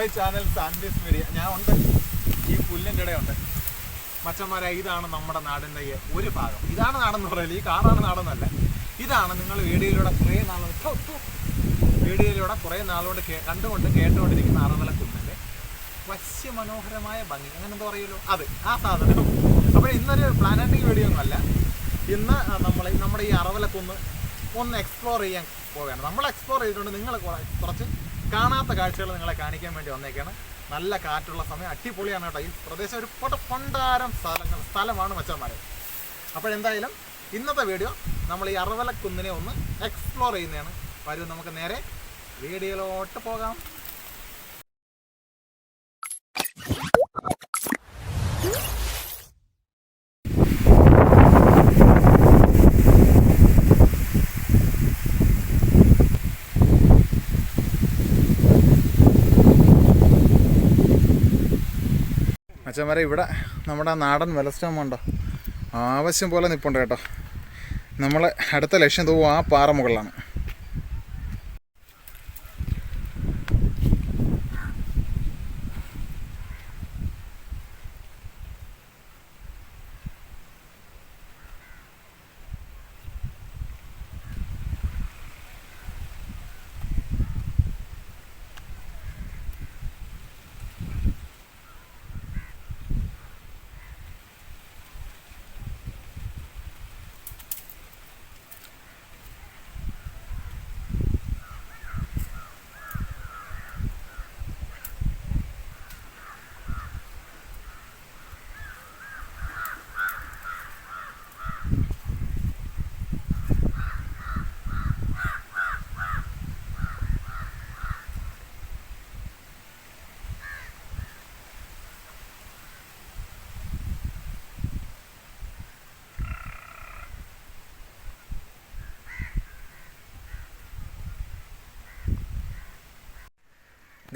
My channel സാൻഡിസ് media ഞാൻ ഉണ്ട്. ഈ പുല്ലിന്റെ ഇടയുണ്ട് മച്ചന്മാരെ ഇതാണ് നമ്മുടെ നാടിന്റെ ഒരു ഭാഗം. ഇതാണ് നാടെന്ന് പറയില്ല ഈ കാറാണ് നാടെന്നല്ല. ഇതാണ് നിങ്ങൾ വീഡിയോയിലൂടെ കുറേ നാൾ വീഡിയോയിലൂടെ കുറേ നാളുകൊണ്ട് കണ്ടുകൊണ്ട് കേട്ടുകൊണ്ടിരിക്കുന്ന അറവല കുന്നിന്റെ വശ്യമനോഹരമായ ഭംഗി. അങ്ങനെ എന്താ പറയുമല്ലോ? അത് ആ സാധനം. അപ്പോൾ ഇന്നൊരു പ്ലാനറ്റിക് വീഡിയോ ഒന്നുമല്ല ഇന്ന് നമ്മൾ നമ്മുടെ ഈ അറവലക്കുന്ന് ഒന്ന് എക്സ്പ്ലോർ ചെയ്യാൻ പോവുകയാണ്. നമ്മൾ എക്സ്പ്ലോർ ചെയ്തിട്ടുണ്ട്. നിങ്ങൾ കുറച്ച് കാണാത്ത കാഴ്ചകൾ നിങ്ങളെ കാണിക്കാൻ വേണ്ടി വന്നേക്കാണ്. നല്ല കാറ്റുള്ള സമയം അടിപൊളിയാണ് കേട്ടോ. ഈ പ്രദേശം ഒരു പൊട്ട പണ്ടാരം സ്ഥലങ്ങൾ സ്ഥലമാണ് മച്ചന്മാരെ. അപ്പോഴെന്തായാലും ഇന്നത്തെ വീഡിയോ നമ്മൾ ഈ അറവലക്കുന്നിനെ ഒന്ന് എക്സ്പ്ലോർ ചെയ്യുന്നതാണ്. വരും നമുക്ക് നേരെ വീഡിയോയിലോട്ട് പോകാം. അച്ഛന്മാരെ ഇവിടെ നമ്മുടെ നാടൻ വെലസ്റ്റോം ഉണ്ടോ? ആവശ്യം പോലെ നിൽപ്പുണ്ട് കേട്ടോ. നമ്മൾ അടുത്ത ലക്ഷ്യം തൂവും ആ പാറ മുകളിലാണ്.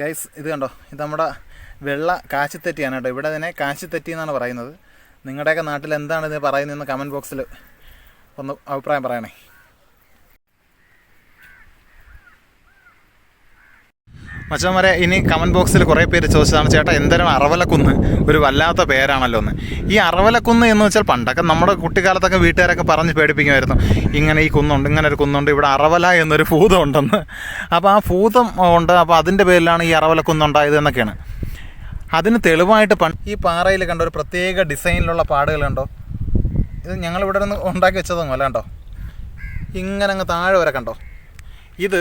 ഗൈസ് ഇത് കണ്ടോ? ഇത് നമ്മുടെ വെള്ള കാശിത്തെറ്റിയാണ് കേട്ടോ. ഇവിടെ തന്നെ കാശിത്തെറ്റി എന്നാണ് പറയുന്നത്. നിങ്ങളുടെയൊക്കെ നാട്ടിൽ എന്താണ് ഇത് പറയുന്നതെന്ന് കമന്റ് ബോക്സിൽ ഒന്ന് അഭിപ്രായം പറയണേ. മച്ചന്മാരെ ഇനി കമന്റ് ബോക്സിൽ കുറേ പേര് ചോദിച്ചതാണ് ചേട്ടാ എന്തരം അറവലക്കുന്ന്? ഒരു വല്ലാത്ത പേരാണല്ലോ എന്ന്. ഈ അറവലക്കുന്ന് എന്ന് വെച്ചാൽ പണ്ടൊക്കെ നമ്മുടെ കുട്ടിക്കാലത്തൊക്കെ വീട്ടുകാരൊക്കെ പറഞ്ഞ് പേടിപ്പിക്കുമായിരുന്നു. ഇങ്ങനെ ഈ കുന്നുണ്ട് ഇങ്ങനെ ഒരു കുന്നുണ്ട് ഇവിടെ അറവല എന്നൊരു ഭൂതം ഉണ്ടെന്ന്. അപ്പോൾ ആ ഭൂതം ഉണ്ട് അപ്പോൾ അതിന്റെ പേരിലാണ് ഈ അറവലക്കുന്നുണ്ടായത് എന്നൊക്കെയാണ്. അതിന് തെളിവായിട്ട് പണ്ട് ഈ പാറയിൽ കണ്ട ഒരു പ്രത്യേക ഡിസൈനിലുള്ള പാടുകളുണ്ടോ ഇത് ഞങ്ങളിവിടെ നിന്ന് ഉണ്ടാക്കി വെച്ചതൊന്നും അല്ല കണ്ടോ? ഇങ്ങനെ അങ്ങ് താഴെ വരെ കണ്ടോ? ഇത്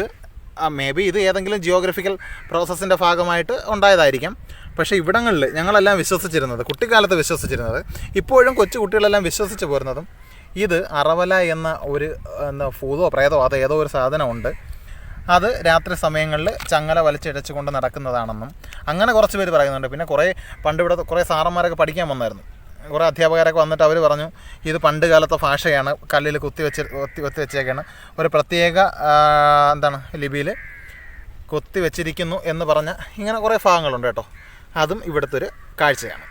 മേ ബി ഇത് ഏതെങ്കിലും ജിയോഗ്രഫിക്കൽ പ്രോസസ്സിന്റെ ഭാഗമായിട്ട് ഉണ്ടായതായിരിക്കാം. പക്ഷേ ഇവിടങ്ങളിൽ ഞങ്ങളെല്ലാം വിശ്വസിച്ചിരുന്നത് കുട്ടിക്കാലത്ത് വിശ്വസിച്ചിരുന്നത് ഇപ്പോഴും കൊച്ചു കുട്ടികളെല്ലാം വിശ്വസിച്ച് പോരുന്നതും ഇത് അറവല എന്ന ഒരു എന്താ ഭൂതോ പ്രേതോ അത് ഏതോ ഒരു സാധനമുണ്ട്. അത് രാത്രി സമയങ്ങളിൽ ചങ്ങല വലിച്ചിടച്ചുകൊണ്ട് നടക്കുന്നതാണെന്നും അങ്ങനെ കുറച്ച് പേര് പറയുന്നുണ്ട്. പിന്നെ കുറേ പണ്ട് ഇവിടെ കുറേ സാറന്മാരൊക്കെ പഠിക്കാൻ വന്നായിരുന്നു. കുറേ അധ്യാപകരൊക്കെ വന്നിട്ട് അവർ പറഞ്ഞു ഇത് പണ്ട് കാലത്തെ ഭാഷയാണ്. കല്ലിൽ കുത്തി വെച്ച് കുത്തി കുത്തി വെച്ചേക്കാണ്. ഒരു പ്രത്യേക എന്താണ് ലിപിയിൽ കൊത്തി വെച്ചിരിക്കുന്നു എന്ന് പറഞ്ഞ ഇങ്ങനെ കുറേ ഭാഗങ്ങളുണ്ട് കേട്ടോ. അതും ഇവിടുത്തെ ഒരു കാഴ്ചയാണ്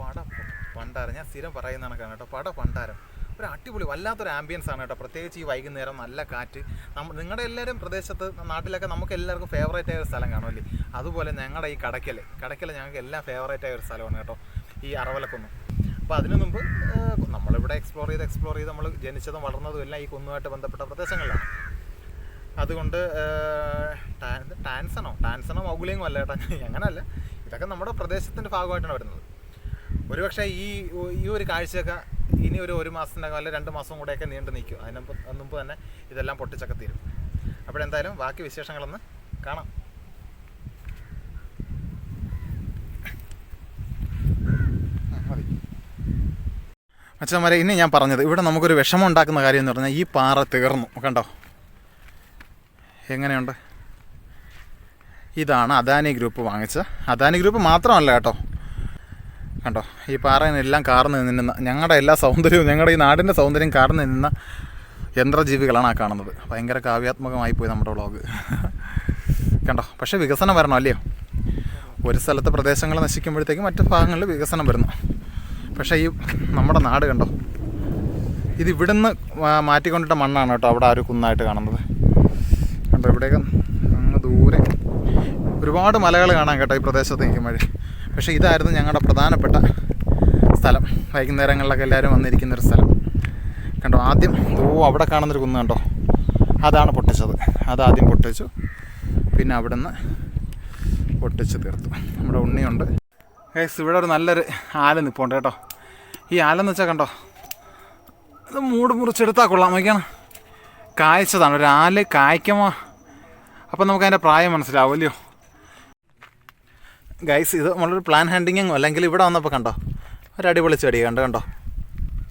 പട പണ്ടാരം. ഞാൻ സ്ഥിരം പറയുന്നതാണ് കേട്ടോ. പട പണ്ടാരം. ഒരു അടിപൊളി വല്ലാത്തൊരു ആംബിയൻസ് ആണ് കേട്ടോ. പ്രത്യേകിച്ച് ഈ വൈകുന്നേരം നല്ല കാറ്റ്. നിങ്ങളുടെ എല്ലാവരും പ്രദേശത്ത് നാട്ടിലൊക്കെ നമുക്ക് എല്ലാവർക്കും ഫേവറേറ്റ് ആയ ഒരു സ്ഥലം കാണുമല്ലേ? അതുപോലെ ഞങ്ങളുടെ ഈ കടയ്ക്കൽ കടയ്ക്കൽ ഞങ്ങൾക്ക് എല്ലാം ഫേവറേറ്റ് ആയ ഒരു സ്ഥലമാണ് കേട്ടോ. ഈ അറവലക്കുന്ന്. അപ്പോൾ അതിനു മുമ്പ് നമ്മളിവിടെ എക്സ്പ്ലോർ ചെയ്ത് എക്സ്പ്ലോർ ചെയ്ത് നമ്മൾ ജനിച്ചതും വളർന്നതും എല്ലാം ഈ കുന്നുമായിട്ട് ബന്ധപ്പെട്ട പ്രദേശങ്ങളിലാണ് അതുകൊണ്ട് ടാൻസണോ? ടാൻസണോ മൗഗുലിയങ്ങോ അല്ല കേട്ടോ. അങ്ങനല്ല. ഇതൊക്കെ നമ്മുടെ പ്രദേശത്തിന്റെ ഭാഗമായിട്ടാണ് വരുന്നത്. ഒരുപക്ഷെ ഈ ഈ ഒരു കാഴ്ചയൊക്കെ ഇനി ഒരു ഒരു മാസത്തിന്റെ അല്ല രണ്ട് മാസം കൂടെയൊക്കെ നീണ്ടു നിൽക്കും. അതിന് മുമ്പ് തന്നെ ഇതെല്ലാം പൊട്ടിച്ചൊക്കെ തീരും. അപ്പോഴെന്തായാലും ബാക്കി വിശേഷങ്ങളൊന്ന് കാണാം. അച്ഛന്മാരെ ഇനി ഞാൻ പറഞ്ഞത് ഇവിടെ നമുക്കൊരു വിഷമം ഉണ്ടാക്കുന്ന കാര്യം എന്ന് പറഞ്ഞാൽ ഈ പാറ തീർന്നു. കണ്ടോ? എങ്ങനെയുണ്ട്? ഇതാണ് അദാനി ഗ്രൂപ്പ് വാങ്ങിച്ച അദാനി ഗ്രൂപ്പ് മാത്രമല്ല കേട്ടോ. കണ്ടോ? ഈ പാറയിനെല്ലാം കാർന്ന് നിന്ന ഞങ്ങളുടെ എല്ലാ സൗന്ദര്യവും ഞങ്ങളുടെ ഈ നാടിന്റെ സൗന്ദര്യം കാർന്ന് നിന്ന യന്ത്രജീവികളാണ് ആ കാണുന്നത്. ഭയങ്കര കാവ്യാത്മകമായി പോയി നമ്മുടെ വ്ളോഗ് കണ്ടോ? പക്ഷേ വികസനം വരണം അല്ലയോ? ഒരു സ്ഥലത്തെ പ്രദേശങ്ങൾ നശിക്കുമ്പോഴത്തേക്കും മറ്റു ഭാഗങ്ങളിൽ വികസനം വരുന്നു. പക്ഷേ ഈ നമ്മുടെ നാട് കണ്ടോ? ഇത് ഇവിടുന്ന് മാറ്റിക്കൊണ്ടിട്ട മണ്ണാണ് കേട്ടോ അവിടെ ആ ഒരു കുന്നായിട്ട് കാണുന്നത്. കണ്ടോ ഇവിടെയൊക്കെ അങ്ങ് ദൂരെ. ഒരുപാട് മലകൾ കാണാൻ കേട്ടോ ഈ പ്രദേശത്ത് നിൽക്കുമ്പോൾ പക്ഷേ ഇതായിരുന്നു ഞങ്ങളുടെ പ്രധാനപ്പെട്ട സ്ഥലം. വൈകുന്നേരങ്ങളിലൊക്കെ എല്ലാവരും വന്നിരിക്കുന്നൊരു സ്ഥലം. കണ്ടോ ആദ്യം ഓ അവിടെ കാണുന്നൊരു കുന്ന് കണ്ടോ? അതാണ് പൊട്ടിച്ചത്. അതാദ്യം പൊട്ടിച്ചു. പിന്നെ അവിടുന്ന് പൊട്ടിച്ച് തീർത്തു. നമ്മുടെ ഉണ്ണിയുണ്ട്. ഗൈസ് ഇവിടെ ഒരു നല്ലൊരു ആല നിൽപ്പുണ്ട് കേട്ടോ. ഈ ആലെന്ന് വെച്ചാൽ കണ്ടോ അത് മൂട് മുറിച്ചെടുത്താൽ കൊള്ളാം. നോക്കിയാണ്. കായ്ച്ചതാണ്. ഒരു ആൽ കായ്ക്കുമോ അപ്പം നമുക്ക് അതിന്റെ പ്രായം മനസ്സിലാവും അല്ലയോ? ഗൈസ് ഇത് നമ്മളൊരു പ്ലാൻ ഹാൻഡിങ്ങും അല്ലെങ്കിൽ ഇവിടെ വന്നപ്പോൾ കണ്ടോ? ഒരു അടിപൊളി ചെടി കണ്ടോ കണ്ടോ?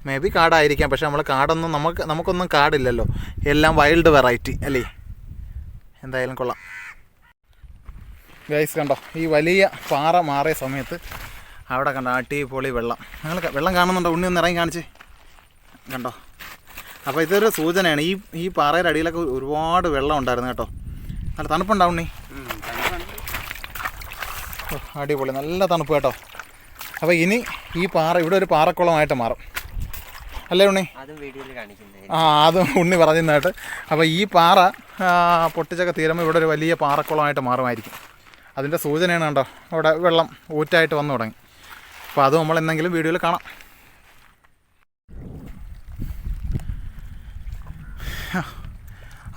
മേ ബി കാടായിരിക്കാം പക്ഷേ നമ്മൾ കാടൊന്നും നമുക്ക് നമുക്കൊന്നും കാടില്ലല്ലോ. എല്ലാം വൈൽഡ് വെറൈറ്റി അല്ലേ? എന്തായാലും കൊള്ളാം. ഗൈസ് കണ്ടോ? ഈ വലിയ പാറ മാറിയ സമയത്ത് അവിടെ കണ്ടോ അടിപൊളി വെള്ളം. നിങ്ങൾ വെള്ളം കാണുന്നുണ്ടോ? ഉണ്ണി ഒന്ന് ഇറങ്ങി കാണിച്ച്. കണ്ടോ? അപ്പോൾ ഇതൊരു സൂചനയാണ്. ഈ ഈ പാറയുടെ അടിയിലൊക്കെ ഒരുപാട് വെള്ളം ഉണ്ടായിരുന്നു കേട്ടോ. നല്ല തണുപ്പുണ്ടാവും ഉണ്ണി? അടിപൊളി നല്ല തണുപ്പ് കേട്ടോ. അപ്പോൾ ഇനി ഈ പാറ ഇവിടെ ഒരു പാറക്കുളമായിട്ട് മാറും. അല്ലേ ഉണ്ണി? ആ അത് ഉണ്ണി പറഞ്ഞതായിട്ട് അപ്പോൾ ഈ പാറ പൊട്ടിച്ചൊക്കെ തീരുമ്പോൾ ഇവിടെ ഒരു വലിയ പാറക്കുളമായിട്ട് മാറുമായിരിക്കും. അതിന്റെ സൂചനയാണ് കണ്ടോ? അവിടെ വെള്ളം ഊറ്റായിട്ട് വന്നു തുടങ്ങി. അപ്പോൾ അത് നമ്മൾ എന്തെങ്കിലും വീഡിയോയിൽ കാണാം.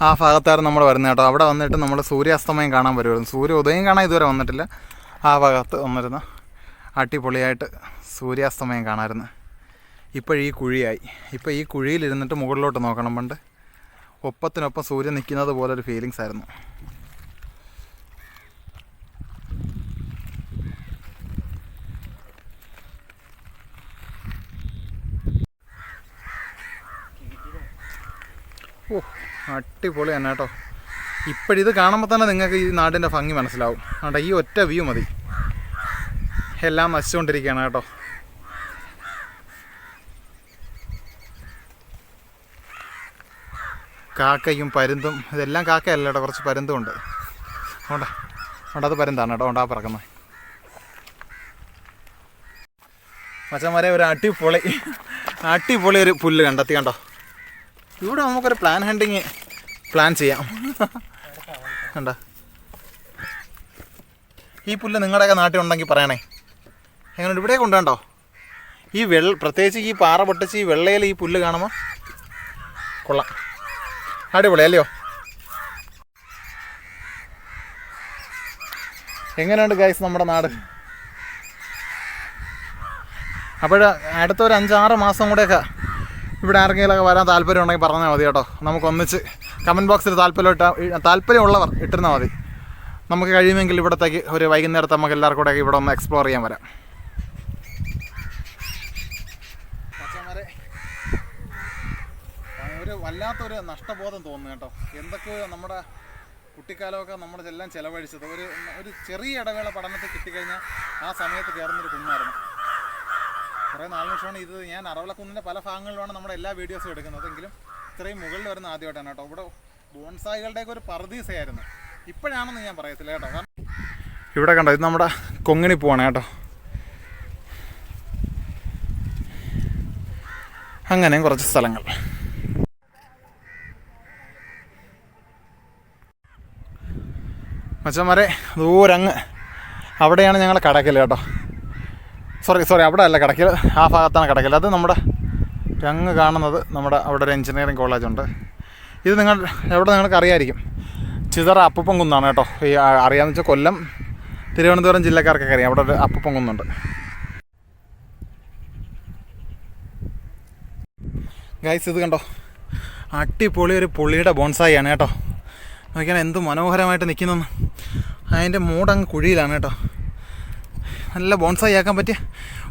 ആ ഭാഗത്തായിരുന്നു നമ്മൾ വരുന്നത് കേട്ടോ. അവിടെ വന്നിട്ട് നമ്മൾ സൂര്യാസ്തമയം കാണാൻ വരുമായിരുന്നു സൂര്യോദയം കാണാൻ ഇതുവരെ വന്നിട്ടില്ല. ആ ഭാഗത്ത് വന്നിരുന്ന അടിപൊളിയായിട്ട് സൂര്യാസ്തമയം കാണാമായിരുന്നു ഇപ്പോഴീ കുഴിയായി. ഇപ്പോൾ ഈ കുഴിയിലിരുന്നിട്ട് മുകളിലോട്ട് നോക്കണം പണ്ട്. ഒപ്പത്തിനൊപ്പം സൂര്യൻ നിൽക്കുന്നത് പോലെ ഒരു ഫീലിങ്സ് ആയിരുന്നു. ഓ അടിപൊളി തന്നെ കേട്ടോ. ഇപ്പോഴിത് കാണുമ്പോൾ തന്നെ നിങ്ങൾക്ക് ഈ നാടിന്റെ ഭംഗി മനസ്സിലാവും. അതുകൊണ്ട് ഈ ഒറ്റ വ്യൂ മതി. എല്ലാം നശിച്ചുകൊണ്ടിരിക്കുകയാണ് കേട്ടോ. കാക്കയും പരുന്തും ഇതെല്ലാം കാക്കയല്ല കേട്ടോ കുറച്ച് പരുന്തും ഉണ്ട്. അതുകൊണ്ടാ അതുകൊണ്ട് അത് പരുന്താണ് കേട്ടോ ഉണ്ടാ പറക്കുന്നത് മച്ചന്മാരെ ഒരു അടിപൊളി അടിപൊളി ഒരു പുല്ല് കണ്ടെത്തി കണ്ടോ. ഇവിടെ നമുക്കൊരു പ്ലാൻ ഹണ്ടിങ് പ്ലാൻ ചെയ്യാം. കണ്ടോ? ഈ പുല്ല് നിങ്ങളുടെയൊക്കെ നാട്ടിൽ ഉണ്ടെങ്കിൽ പറയണേ. എങ്ങനെ ഇവിടെ കൊണ്ടുണ്ടോ ഈ വെള്ള പ്രത്യേകിച്ച് ഈ പാറ പൊട്ടിച്ച് ഈ വെള്ളയിൽ ഈ പുല്ല് കാണുമ്പോൾ കൊള്ളാം. അടിപൊളി അല്ലയോ? എങ്ങനെയുണ്ട് ഗൈസ് നമ്മുടെ നാട്? അപ്പോൾ അടുത്തൊരു അഞ്ചാറ് മാസം കൂടെയൊക്കെ ഇവിടെ ആർക്കെങ്കിലുമൊക്കെ വരാൻ താല്പര്യം ഉണ്ടെങ്കിൽ പറഞ്ഞാൽ മതി കേട്ടോ. നമുക്കൊന്നിച്ച് കമന്റ് ബോക്സിൽ താല്പര്യം താല്പര്യമുള്ളവർ ഇട്ടിരുന്നാൽ മതി. നമുക്ക് കഴിയുമെങ്കിൽ ഇവിടത്തേക്ക് ഒരു വൈകുന്നേരത്തെ നമുക്ക് എല്ലാവർക്കും കൂടെ ഇവിടെ ഒന്ന് എക്സ്പ്ലോർ ചെയ്യാൻ വരാം. ഒരു വല്ലാത്തൊരു നഷ്ടബോധം തോന്നുന്നു കേട്ടോ. എന്തൊക്കെയോ നമ്മുടെ കുട്ടിക്കാലമൊക്കെ നമ്മളെല്ലാം ചിലവഴിച്ചത്. ഒരു ഒരു ചെറിയ ഇടവേള പഠനത്തിൽ കിട്ടിക്കഴിഞ്ഞാൽ ആ സമയത്ത് കയറുന്നൊരു കുഞ്ഞായിരുന്നു കുറേ നാല് നിമിഷമാണ് ഇത് ഞാൻ അറവളക്കുന്നിന്റെ പല ഭാഗങ്ങളിലുമാണ് നമ്മുടെ എല്ലാ വീഡിയോസും എടുക്കുന്നത്. എങ്കിലും ഇത്രയും മുകളിൽ വരുന്ന ആദ്യമായിട്ടാണ് കേട്ടോ. ഇവിടെ ബോൺസായികളുടെയൊക്കെ ഒരു പർദീസയായിരുന്നു. ഇപ്പോഴാണെന്ന് ഞാൻ പറയത്തില്ല കേട്ടോ. കാരണം ഇവിടെ കണ്ടോ ഇത് നമ്മുടെ കൊങ്ങിണി പോവാണ് കേട്ടോ. അങ്ങനെയും കുറച്ച് സ്ഥലങ്ങൾ. മച്ചന്മാരെ ദൂരങ്ങ് അവിടെയാണ് ഞങ്ങൾ കടക്കൽ കേട്ടോ. സോറി സോറി അവിടെ അല്ല കടക്കൽ ആ ഭാഗത്താണ് കടക്കൽ അത് നമ്മുടെ അങ്ങ് കാണുന്നത് നമ്മുടെ അവിടെ ഒരു എഞ്ചിനീയറിംഗ് കോളേജുണ്ട് ഇത് നിങ്ങൾ എവിടെ നിങ്ങൾക്ക് അറിയായിരിക്കും. ചിതറ അപ്പപ്പം കുന്നാണ് കേട്ടോ. ഈ അറിയാമെന്ന് വെച്ചാൽ കൊല്ലം തിരുവനന്തപുരം ജില്ലക്കാർക്കൊക്കെ അറിയാം. അവിടെ ഒരു അപ്പപ്പം കുന്നുണ്ട് ഗൈസ് ഇത് കണ്ടോ? അടിപൊളി ഒരു പുള്ളിയുടെ ബോൺസായിയാണ് കേട്ടോ. നോക്കിയാൽ എന്ത് മനോഹരമായിട്ട് നിൽക്കുന്നു അതിന്റെ മൂടങ്ങ് കുഴിയിലാണ് കേട്ടോ. നല്ല ബോൺസായി ആക്കാൻ പറ്റിയ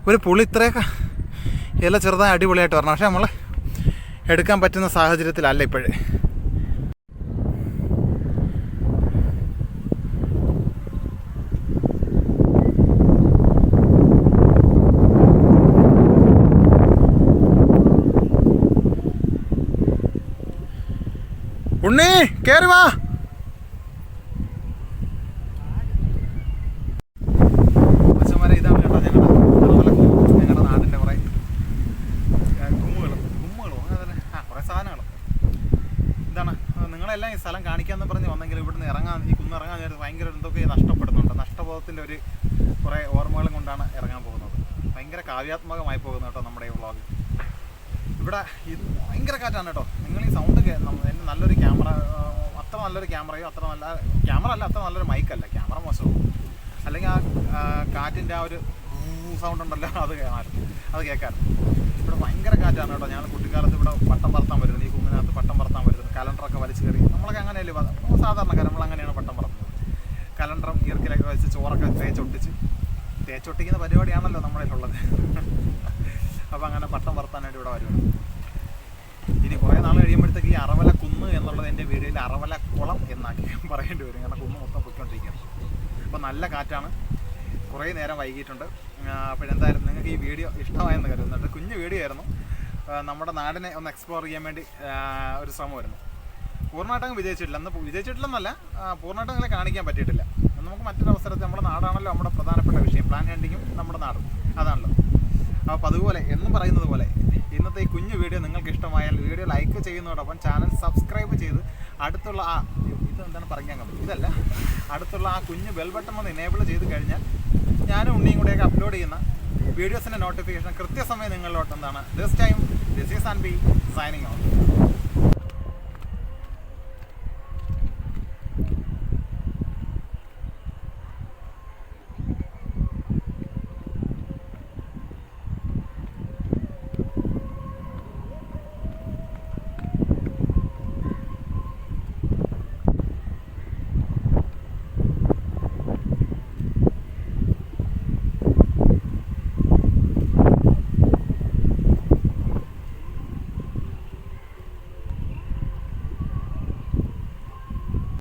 ഒരു പുള്ളി ഇത്രയൊക്കെ. ഇല ചെറുതായി അടിപൊളിയായിട്ട് വരണം. പക്ഷേ നമ്മൾ എടുക്കാൻ പറ്റുന്ന സാഹചര്യത്തിലല്ല ഇപ്പോഴേ. ഉണ്ണി കയറി വാ അച്ഛന്മാരെ ഇതാണ് കേട്ടോ ഞങ്ങളുടെ ഞങ്ങളുടെ നാടിന്റെ കുറേ കുമ്മുകളും കുമ്മുകളോ അങ്ങനെ തന്നെ ആ കുറേ സാധനങ്ങൾ ഇതാണ് ആ, നിങ്ങളെല്ലാം ഈ സ്ഥലം കാണിക്കാമെന്ന് പറഞ്ഞ് വന്നെങ്കിൽ ഇവിടുന്ന് ഇറങ്ങാൻ ഈ കുന്ന് ഇറങ്ങാൻ നേരത്ത് ഭയങ്കര എന്തൊക്കെ നഷ്ടപ്പെടുന്നു ഒരു കുറേ ഓർമ്മകളും കൊണ്ടാണ് ഇറങ്ങാൻ പോകുന്നത് ഭയങ്കര കാവ്യാത്മകമായി പോകുന്നു കേട്ടോ നമ്മുടെ ഈ വ്ളോഗ് ഇവിടെ ഇത് ഭയങ്കര കാറ്റാണ് കേട്ടോ. നിങ്ങൾ ഈ സൗണ്ട് എന്റെ നല്ലൊരു ക്യാമറ അത്ര നല്ലൊരു ക്യാമറയോ അത്ര നല്ല ക്യാമറ അല്ല അത്ര നല്ലൊരു മൈക്കല്ല ക്യാമറ മോശവും അല്ലെങ്കിൽ ആ കാറ്റിന്റെ ആ ഒരു സൗണ്ട് ഉണ്ടല്ലോ അത് കേൾക്കാറുണ്ട് അത് കേൾക്കാറ് ഇവിടെ ഭയങ്കര കാറ്റാണ് കേട്ടോ. ഞങ്ങൾ കുട്ടിക്കാലത്ത് ഇവിടെ പട്ടം പറത്താൻ വരുന്നത്. ഈ കുന്നിനകത്ത് പട്ടം പറത്താൻ വരുന്നത്. കലണ്ടറൊക്കെ വലിച്ചു കയറി. നമ്മളൊക്കെ അങ്ങനെയല്ലേ സാധാരണക്കാരം നമ്മൾ അങ്ങനെയാണ് പട്ടം പറത്തുന്നത്. കലണ്ടറും ഈർക്കിലൊക്കെ വെച്ച് ചോറൊക്കെ തേച്ചൊട്ടിച്ച് തേച്ചൊട്ടിക്കുന്ന പരിപാടിയാണല്ലോ നമ്മുടെ ഉള്ളത് അപ്പോൾ അങ്ങനെ പട്ടം പറത്താനായിട്ട് ഇവിടെ വരുവാണ്. ഇനി കുറേ നാൾ കഴിയുമ്പോഴത്തേക്ക് ഈ അറവല കുന്ന് എന്നുള്ളത് എന്റെ വീഡിയോയിൽ അറവല കുളം എന്നാക്കി പറയേണ്ടി വരും. കാരണം കുന്ന് മൊത്തം പൊയ്ക്കൊണ്ടിരിക്കുകയാണ്. അപ്പോൾ നല്ല കാറ്റാണ്. കുറേ നേരം വൈകിട്ടുണ്ട് അപ്പോഴെന്തായാലും നിങ്ങൾക്ക് ഈ വീഡിയോ ഇഷ്ടമായെന്ന് കരുതുന്നുണ്ട് കുഞ്ഞു വീഡിയോ ആയിരുന്നു. നമ്മുടെ നാടിനെ ഒന്ന് എക്സ്പ്ലോർ ചെയ്യാൻ വേണ്ടി ഒരു ശ്രമമായിരുന്നു പൂർണമായിട്ടും വിജയിച്ചിട്ടില്ല. അന്ന് വിജയിച്ചിട്ടില്ലെന്നല്ല പൂർണമായിട്ടും അങ്ങനെ കാണിക്കാൻ പറ്റിയിട്ടില്ല. നമുക്ക് മറ്റൊരു അവസരത്തിൽ നമ്മുടെ നാടാണല്ലോ നമ്മുടെ പ്രധാനപ്പെട്ട വിഷയം. പ്ലാൻ ഹാൻഡിങ്ങും നമ്മുടെ നാടും. അതാണല്ലോ. അപ്പോൾ അതുപോലെ എന്നും പറയുന്നത് പോലെ ഇന്നത്തെ ഈ കുഞ്ഞു വീഡിയോ നിങ്ങൾക്ക് ഇഷ്ടമായാൽ വീഡിയോ ലൈക്ക് ചെയ്യുന്നതോടൊപ്പം ചാനൽ സബ്സ്ക്രൈബ് ചെയ്ത് അടുത്തുള്ള ആ ഇത് എന്താണ് പറയാൻ കഴിയും ഇതല്ല. അടുത്തുള്ള ആ കുഞ്ഞു ബെൽ ബട്ടൺ ഒന്ന് എനേബിൾ ചെയ്ത് കഴിഞ്ഞാൽ ഞാനും ഉണ്ണിയും കൂടെയൊക്കെ അപ്ലോഡ് ചെയ്യുന്ന വീഡിയോസിന്റെ നോട്ടിഫിക്കേഷൻ കൃത്യസമയം നിങ്ങളിലോട്ട് എന്താണ് this time this is and B signing out